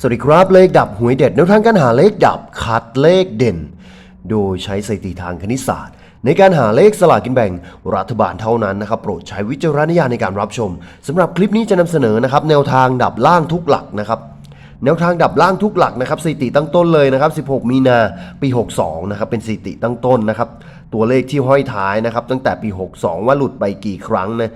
สวัสดีครับเลขดับหวยเด็ดแนวทางการหาเลขดับคัดเลขเด่น โดยใช้สถิติทางคณิตศาสตร์ ในการหาเลขสลากกินแบ่งรัฐบาลเท่านั้นนะครับ โปรดใช้วิจารณญาณในการรับชมสำหรับคลิปนี้จะนำเสนอนะครับ แนวทางดับล่างทุกหลักนะครับ แนวทางดับล่างทุกหลักนะครับสถิติตั้งต้นเลยนะครับ 16 มีนาปี 62 นะครับเป็นสถิติตั้งต้นนะครับ ตัวเลขที่ห้อยท้ายนะครับตั้งแต่ปี 62 ว่าหลุดไปกี่ครั้งนะ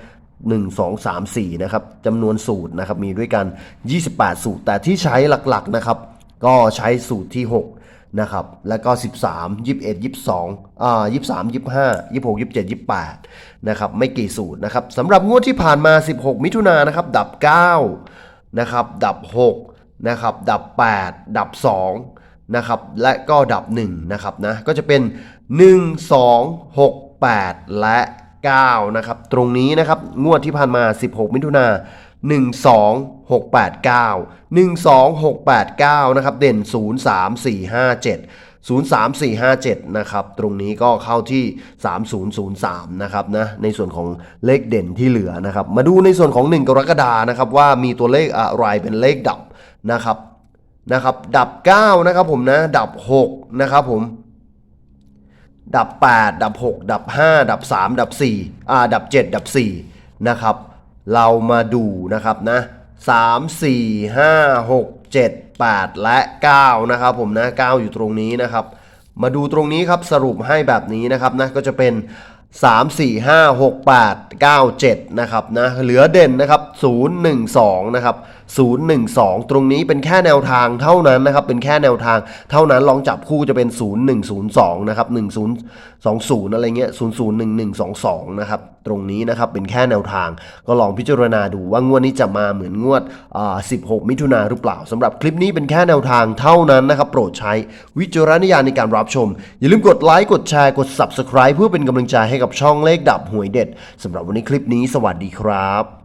1 2 3 4 นะครับจำนวนสูตรนะครับ มีด้วยกัน 28 สูตร แต่ที่ใช้หลักๆนะครับ ก็ใช้สูตรที่ 6 นะครับ แล้วก็ 13 21 22อ่า23 25 26 27 28 นะครับ ไม่กี่สูตรนะครับสำหรับงวดที่ผ่านมา 16 มิถุนายนนะครับ ดับ 9 นะครับ ดับ 6 นะครับ ดับ 8 ดับ 2 นะครับ และก็ดับ 1 นะครับนะ ก็จะเป็น 1 2 6 8 และ 9นะครับตรงนี้นะครับงวดที่ผ่านมา 16 มิถุนา1 2 6 8 9 1 2 6 8 9นะครับเด่น 0 3 4 5 7 0 3 4 5 7นะครับตรงนี้ก็เข้าที่ 3003นะครับนะในส่วนของเลขเด่นที่เหลือนะครับมาดูในส่วนของ 1 กรกฎานะครับว่ามีตัวเลขอะไรเป็นเลขดับนะครับนะครับดับ9นะครับผมนะดับ6นะครับผม ดับ 8 ดับ 6 ดับ 5 ดับ 3 ดับ4อ่าดับ 7 ดับ4นะครับ เรามาดูนะครับนะ3 4 5 6 7 8 และ 9 นะครับผมนะ 9 อยู่ตรงนี้นะครับ มาดูตรงนี้ครับสรุปให้แบบนี้นะครับนะก็จะเป็น 3 4 5 6 8 9 7นะครับนะเหลือเด่นนะครับ 0 1 2นะครับ0 1 2 ตรงนี้เป็นแค่แนวทางเท่านั้นนะครับ เป็นแค่แนวทางเท่านั้นลองจับคู่จะเป็น 0 1 0 2นะครับ1 0 2 0 อะไรเงี้ย0 0 1 1 2 2นะครับตรงนี้นะครับเป็นแค่แนวทาง ก็ลองพิจารณาดูว่างวดนี้จะมาเหมือนงวด 16 มิถุนาหรือเปล่าสำหรับคลิปนี้เป็นแค่แนวทางเท่านั้นนะครับ โปรดใช้วิจารณญาณในการรับชม อย่าลืมกดไลค์กดแชร์กด Subscribe เพื่อเป็นกำลังใจให้กับช่องเลขดับหวยเด็ดสำหรับวันนี้คลิปนี้สวัสดีครับ